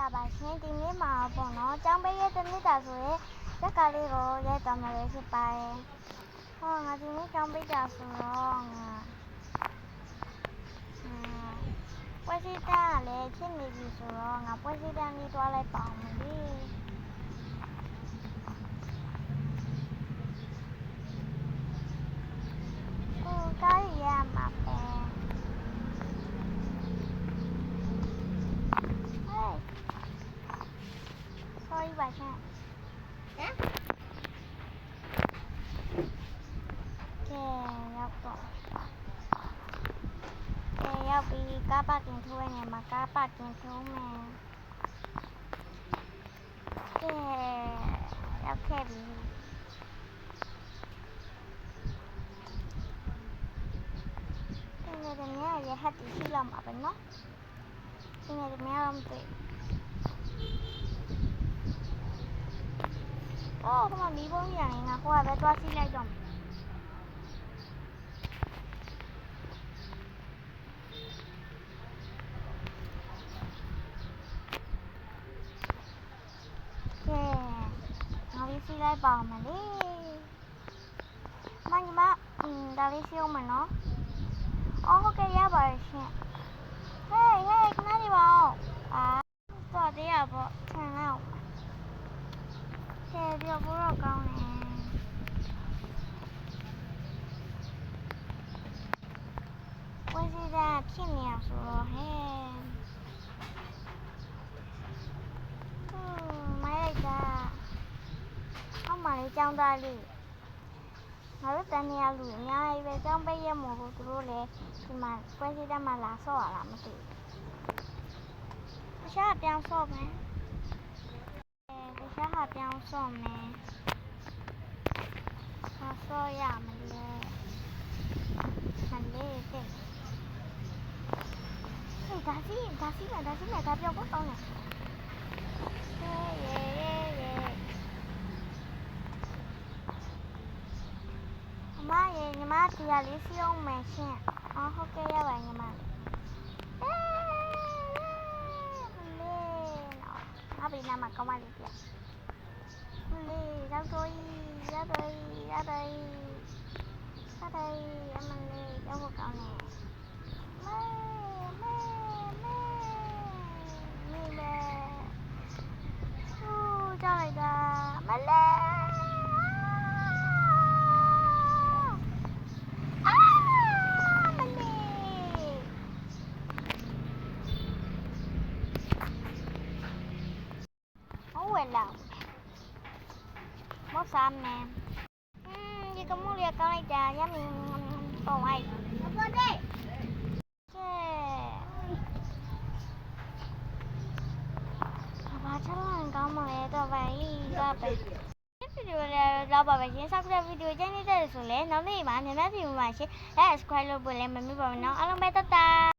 လာပါရှင်ဒီနေ့မှာပေါ့နော်ကျောင်းပေးရဲ့တစ်နှစ်တာဆိုရင်ဇက်ကလေးကိုရိုက်တော်မယ်လို့ဖြစ်ပါတယ်ဟောငါဒီနေ့ကျောင်းပေးတာဆိုတော့ငါอืมပွဲစီတန်းကလည်းဖြစ်နေပြီဆိုတော့ငါပွဲစီတန်းလေးတွားလိုက်ပါအောင်မလေး ป่าชแกแล้วก็แกแล้วปีก้าปากินถ้วยเนี่ยมาก้าปากินถ้วยแม่แกแล้วแค่บีเป็นไงเป็นเนี่ยเดี๋จะให้ตีที่ลำอะเป็นเนาะเป็นไงเป็นเนี่ลำตี အော်ဒီမှာမီးပုံးရရင်ငါဟိုကပဲသွားစီးလိုက်တော့မယ်ကဲငါလေးစီးလိုက်ပါအောင်မလေးမညီမအင်းဒါလေးစီးအောင်မနော်အော်ဟုတ်ကဲ့ရပါတယ်ရှင်ဟေးဟေးခဏနေပါဦးအာတော်သေးရပေါ့ဆန်လောက် ကဲပြောဖို့တော့ကောင်းတယ်ဝင်းစီတာဖြစ်နေရဆိုတော့ဟဲ့ဟွန်းမိုက်လိုက်တာအောက်မှာလေးចောင်းသားလေးငါတို့တန်းနေရလူအများကြီးပဲចောင်းပိတ်ရမို့လို့သူတို့လည်းဒီမှာပွဲစီတာမှာလာဆော့ရတာမသိဘူးတခြားပြောင်းဆော့မယ်အဲ တခြားဟာပြောင်းစော့မယ်။ဟာစော့ရမလဲ။မလေးတဲ့။ဟေးဒါစီဒါစီလာဒါစီလာဒါပြောဖို့ကောင်းတယ်။ရဲရဲရဲရဲ။အမရေညီမတရားလေးစီအောင်မယ်ရှင်။အော်ဟုတ်ကဲ့ရပါညီမလေး။အေး mà công an kìa. Đi, ra tôi, ra đây ra đây ra đây em ăn đi cho một cậu nè. Mê mê mê mê mê u cho này là mê lê wala. Mo sam nè. Hmm, chỉ có mua liệt con này trà giá mình còn ai. Apa đây? Bacalan kamu itu bayi gapai. video là lo bảo vệ chính xác ra video chắc như thế là xuống lấy nó với bạn thì mấy video mà sẽ đã subscribe luôn buổi lên mình mới bảo nó alo bye tata